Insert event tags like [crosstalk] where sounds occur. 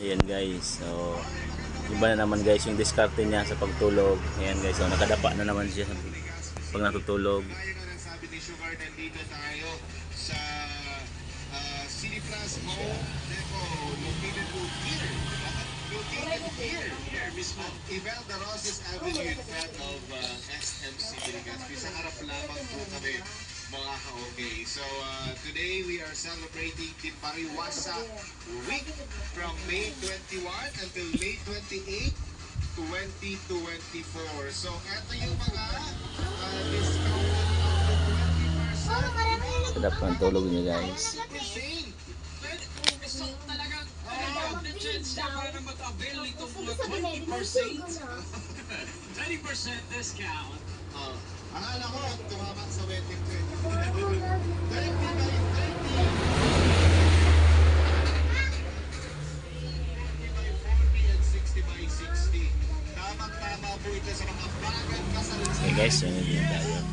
Ayan guys, so iba na naman guys yung diskarte niya sa pagtulog. Ayan guys, so nakadapa na naman siya pag natutulog. Sabi ni Sugar, nandito tayo sa uh, Plus Mall Depot, located po here. Located here, here mismo. Imelda Roses Avenue in front of SMC Legazpi. Sa harap lamang po kami mga ka-okay. So uh, today we are celebrating the Pariwasa Week from May 21 until May 28, 2024. So eto yung mga uh, discounted up to 20%. Kadap ng tulog niya guys. Para mag-avail nitong mga 20%, 20% [laughs] discount. Uh, Okay guys, yun din tayo.